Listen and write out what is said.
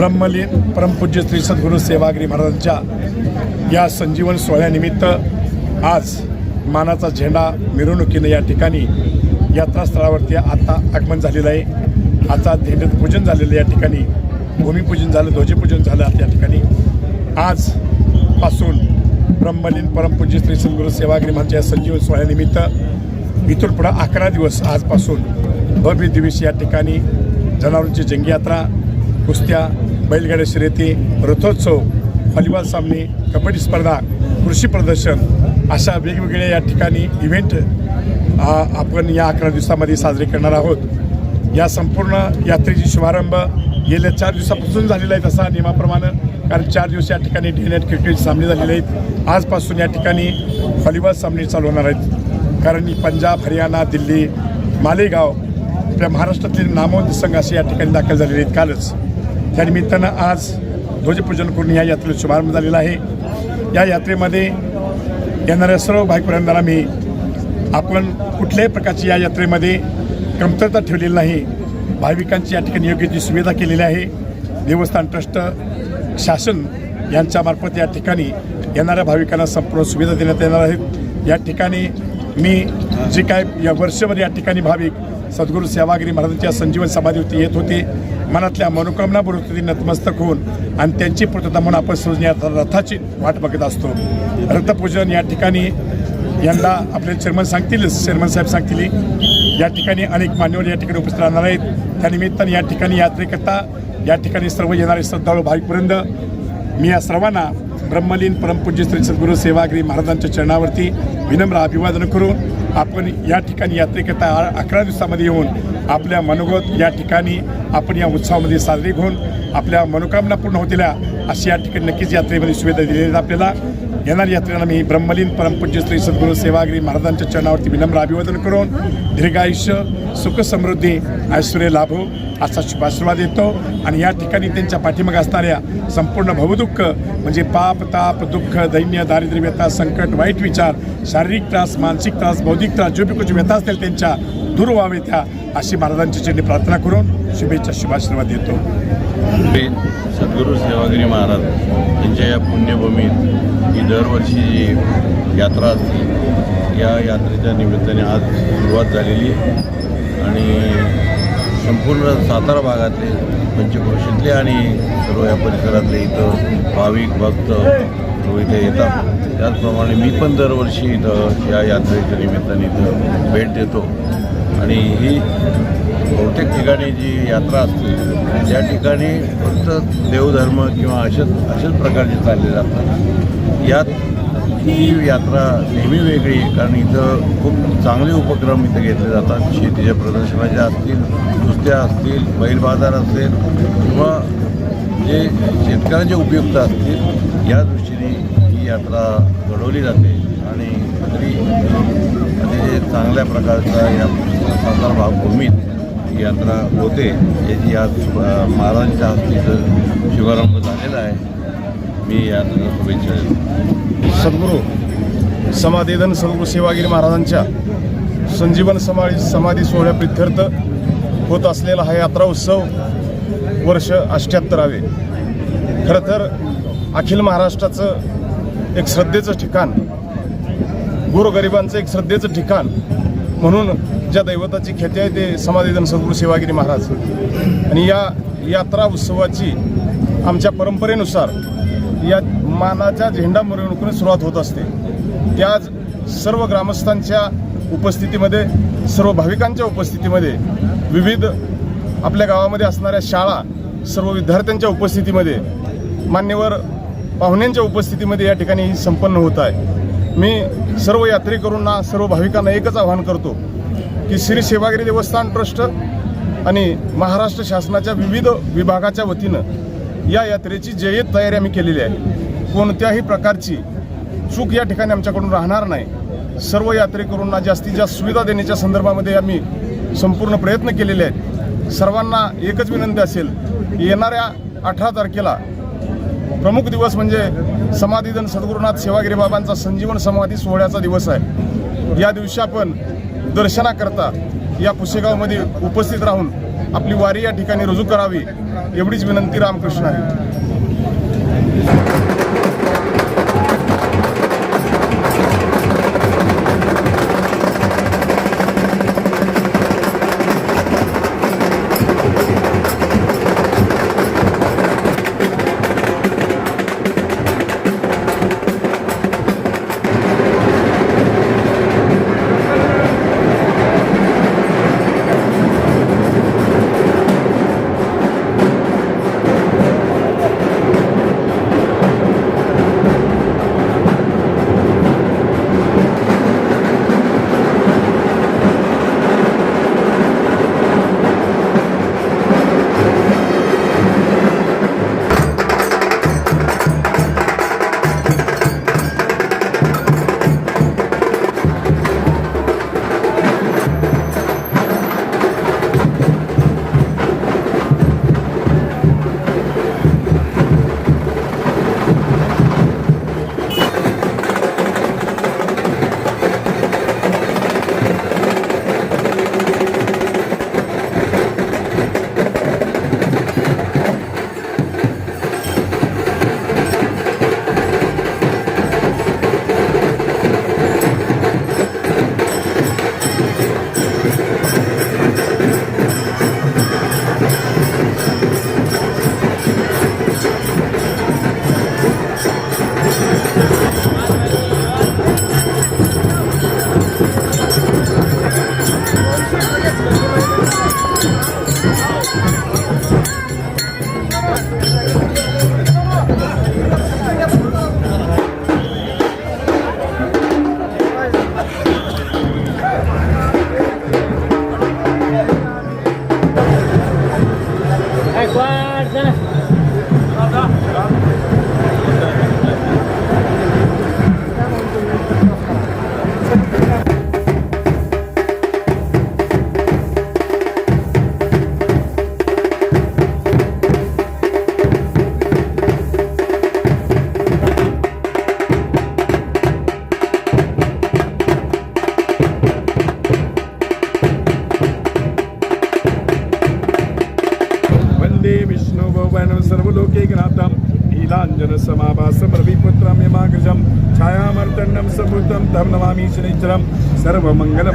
ब्रह्मलीन परमपूज्य श्री सद्गुरू सेवागिरी महाराजांच्या या संजीवन सोहळ्यानिमित्त आज मानाचा झेंडा मिरवणुकीनं या ठिकाणी यात्रास्थळावरती आता आगमन झालेलं आहे. आता झेंड्याचं पूजन झालेलं या ठिकाणी भूमिपूजन झालं ध्वजपूजन झालं आता या ठिकाणी. आजपासून ब्रह्मलीन परमपूज्य श्री सद्गुरू सेवागिरी महाराजांच्या या संजीवन सोहळ्यानिमित्त इथून पुढं अकरा दिवस आजपासून भव्य दिवस या ठिकाणी जनावरांची जंगयात्रा कुस्त्या बैलगाड्या शर्यती रथोत्सव व्हॉलीबॉल सामने कबड्डी स्पर्धा कृषी प्रदर्शन अशा वेगवेगळ्या या ठिकाणी इव्हेंट आपण या अकरा दिवसामध्ये साजरे करणार आहोत. या संपूर्ण यात्रेची शुभारंभ गेल्या चार दिवसापासून झालेला आहे तसा नियमाप्रमाणे कारण चार दिवस या ठिकाणी डे नाईट क्रिकेट सामने झालेले आहेत. आजपासून या ठिकाणी व्हॉलीबॉल सामने चालू होणार आहेत. कारण पंजाब हरियाणा दिल्ली मालेगाव आपल्या महाराष्ट्रातील नामवंत संघ असे या ठिकाणी दाखल झालेले आहेत. कालच त्यानिमित्तानं आज ध्वजपूजन करून या यात्रेला शुभारंभ झालेला आहे. या यात्रेमध्ये येणाऱ्या सर्व भाईपर्यंतला मी आपण कुठल्याही प्रकारची या यात्रेमध्ये कमतरता ठेवलेली नाही. भाविकांची या ठिकाणी योग्य ती सुविधा केलेली आहे. देवस्थान ट्रस्ट शासन यांच्यामार्फत या ठिकाणी येणाऱ्या भाविकांना संपूर्ण सुविधा देण्यात येणार आहेत. या ठिकाणी मी जे काय या वर्षभर या ठिकाणी भाविक सद्गुरू सेवागिरी महाराजांच्या संजीवन समाधीवरती येत होते मनातल्या मनोकामना बरोबर नतमस्तक होऊन आणि त्यांची पूर्तता म्हणून आपण सहज या रथाची वाट बघत असतो. रथपूजन या ठिकाणी यंदा आपले चेअरमन सांगतील चेअरमन साहेब सांगतील. या ठिकाणी अनेक मान्यवर या ठिकाणी उपस्थित राहणार आहेत. त्यानिमित्ताने या ठिकाणी यात्रेकरता या ठिकाणी सर्व येणारे श्रद्धाळू भाविकवृंद मी या सर्वांना ब्रह्मलीन परमपूज्य श्री सद्गुरू सेवागिरी महाराजांच्या चरणावरती विनम्र अभिवादन करून आपण या ठिकाणी यात्रेकरता अकरा दिवसामध्ये येऊन आपल्या मनोगत या ठिकाणी आपण या उत्सवामध्ये साजरी घेऊन आपल्या मनोकामना पूर्ण होतील अशी या ठिकाणी नक्कीच यात्रेमध्ये सुविधा दिलेल्या आपल्याला. येणाऱ्या यात्रेला मी ब्रह्मलीन परमपूज्य श्री सद्गुरू सेवागिरी महाराजांच्या चरणावरती विनम्र अभिवादन करून दीर्घायुष्य सुख समृद्धी ऐश्वर्य लाभो असा शुभाशीर्वाद देतो. आणि या ठिकाणी त्यांच्या पाठीमागे असणाऱ्या संपूर्ण भवदुःख म्हणजे पाप ताप दुःख दैन्य दारिद्र्य व्यथा संकट वाईट विचार शारीरिक त्रास मानसिक त्रास बौद्धिक त्रास जो बी कुछ व्यथा असतील त्यांच्या दूर व्हावे त्या अशी महाराजांची चरणी प्रार्थना करून शुभेच्छा शुभाशीर्वाद देतो. श्री सद्गुरू सेवागिरी महाराज यांच्या या पुण्यभूमीत ही दरवर्षी जी यात्रा असते या यात्रेच्या निमित्ताने आज सुरुवात झालेली आणि संपूर्ण सातारा भागातले पंचक्रोशीतले आणि सर्व या परिसरातले इथं भाविक भक्त तो इथे येतात. त्याचप्रमाणे मी पण दरवर्षी इथं या यात्रेच्या निमित्ताने इथं भेट देतो. आणि ही बहुतेक ठिकाणी जी यात्रा असते त्या ठिकाणी फक्त देवधर्म किंवा अशाच अशाच प्रकारचे चालले जातात. यात ही यात्रा नेहमी वेगळी आहे कारण इथं खूप चांगले उपक्रम इथं घेतले जातात. शेतीच्या प्रदर्शनाच्या असतील कुस्त्या असतील बैल बाजार असेल किंवा जे शेतकऱ्यांचे उपयुक्त असतील या दृष्टीने यात्रा घडवली जाते आणि तरी अतिशय चांगल्या प्रकारचा या सातारा यात्रा होते याची आज महाराजांच्या हस्तीचं शुभारंभ झालेला आहे. मी यात्रेला शुभेच्छा देतो. सद्गुरू समाधीधन सद्गुरू सेवागिरी महाराजांच्या संजीवन समाधी समाधी सोहळ्याप्रित्यर्थ होत असलेला हा यात्रा उत्सव वर्ष अष्ट्याहत्तरावे खरं तर अखिल महाराष्ट्राचं एक श्रद्धेचं ठिकाण गोरगरिबांचं एक श्रद्धेचं ठिकाण म्हणून ज्या दैवताची ख्याती आहे ते समाधीधन सद्गुरू सेवागिरी महाराज. आणि या यात्रा उत्सवाची आमच्या परंपरेनुसार या मानाच्या झेंडा मिरवणुकीने सुरुवात होत असते. त्या सर्व ग्रामस्थांच्या उपस्थितीमध्ये सर्व भाविकांच्या उपस्थितीमध्ये विविध आपल्या गावामध्ये असणाऱ्या शाळा सर्व विद्यार्थ्यांच्या उपस्थितीमध्ये मान्यवर पाहुण्यांच्या उपस्थितीमध्ये या ठिकाणी संपन्न होत आहे. मी सर्व यात्रेकरूंना सर्व भाविकांना एकच आवाहन करतो की श्री सेवागिरी देवस्थान ट्रस्ट आणि महाराष्ट्र शासनाच्या विविध विभागाच्या वतीनं या यात्रेची जय्यत तयारी आम्ही केलेली आहे. कोणत्याही प्रकारची चूक या ठिकाणी आमच्याकडून राहणार नाही. सर्व यात्रेकरूंना जास्तीत जास्त सुविधा देण्याच्या संदर्भामध्ये आम्ही संपूर्ण प्रयत्न केलेले आहेत. सर्वांना एकच विनंती असेल की येणाऱ्या अठरा तारखेला प्रमुख दिवस म्हणजे समाधीधन सद्गुरुनाथ सेवागिरी बाबांचा संजीवन समाधी सोहळ्याचा दिवस आहे. या दिवशी आपण दर्शनाकरता या पुसेगावमध्ये उपस्थित राहून आपली वारी या ठिकाणी रुजू करावी एवढीच विनंती रामकृष्ण आहे. विष्णु सर्वलोके घ्रातम नीलांजन समाभास प्रविपुत्रम यमाग्रजम छायामर्तंडम सबुद्धम तम नमामि शनिचरम सर्वमंगल